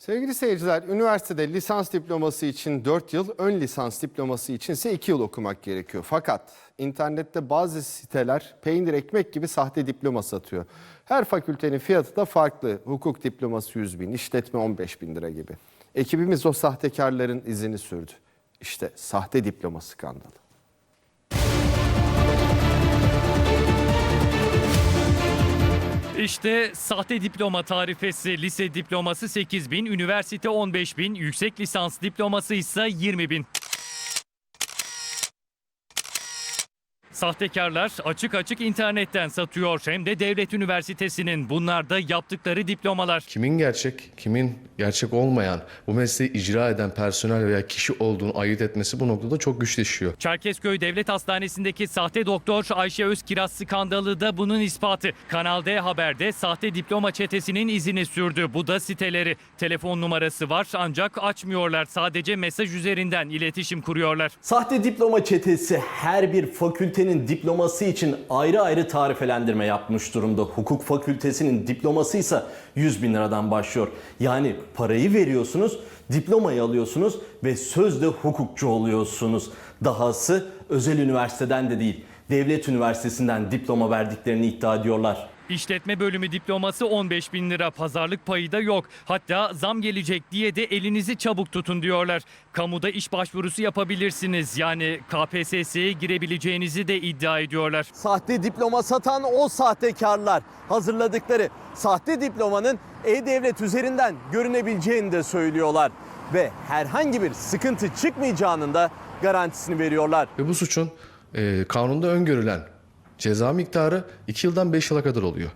Sevgili seyirciler, üniversitede lisans diploması için 4 yıl, ön lisans diploması için ise 2 yıl okumak gerekiyor. Fakat internette bazı siteler peynir ekmek gibi sahte diploma satıyor. Her fakültenin fiyatı da farklı. Hukuk diploması 100 bin, işletme 15 bin lira gibi. Ekibimiz o sahtekarların izini sürdü. İşte sahte diploma skandalı. İşte sahte diploma tarifesi. Lise diploması 8 bin, üniversite 15 bin, yüksek lisans diploması ise 20 bin. Sahtekarlar açık açık internetten satıyor hem de devlet üniversitesinin. Bunlar da yaptıkları diplomalar. Kimin gerçek, kimin gerçek olmayan bu mesleği icra eden personel veya kişi olduğunu ayırt etmesi bu noktada çok güçleşiyor. Çerkezköy Devlet Hastanesi'ndeki sahte doktor Ayşe Özkiraz skandalı da bunun ispatı. Kanal D Haber'de sahte diploma çetesinin izini sürdü. Bu da siteleri. Telefon numarası var ancak açmıyorlar. Sadece mesaj üzerinden iletişim kuruyorlar. Sahte diploma çetesi her bir fakültenin diploması için ayrı ayrı tarifelendirme yapmış durumda. Hukuk fakültesinin diploması ise 100 bin liradan başlıyor. Yani parayı veriyorsunuz, diplomayı alıyorsunuz ve sözde hukukçu oluyorsunuz. Dahası özel üniversiteden de değil, devlet üniversitesinden diploma verdiklerini iddia ediyorlar. İşletme bölümü diploması 15 bin lira. Pazarlık payı da yok. Hatta zam gelecek diye de elinizi çabuk tutun diyorlar. Kamuda iş başvurusu yapabilirsiniz. Yani KPSS'ye girebileceğinizi de iddia ediyorlar. Sahte diploma satan o sahtekarlar hazırladıkları sahte diplomanın e-devlet üzerinden görünebileceğini de söylüyorlar. Ve herhangi bir sıkıntı çıkmayacağının da garantisini veriyorlar. Ve bu suçun e, kanunda öngörülen ceza miktarı 2 yıldan 5 yıla kadar oluyor.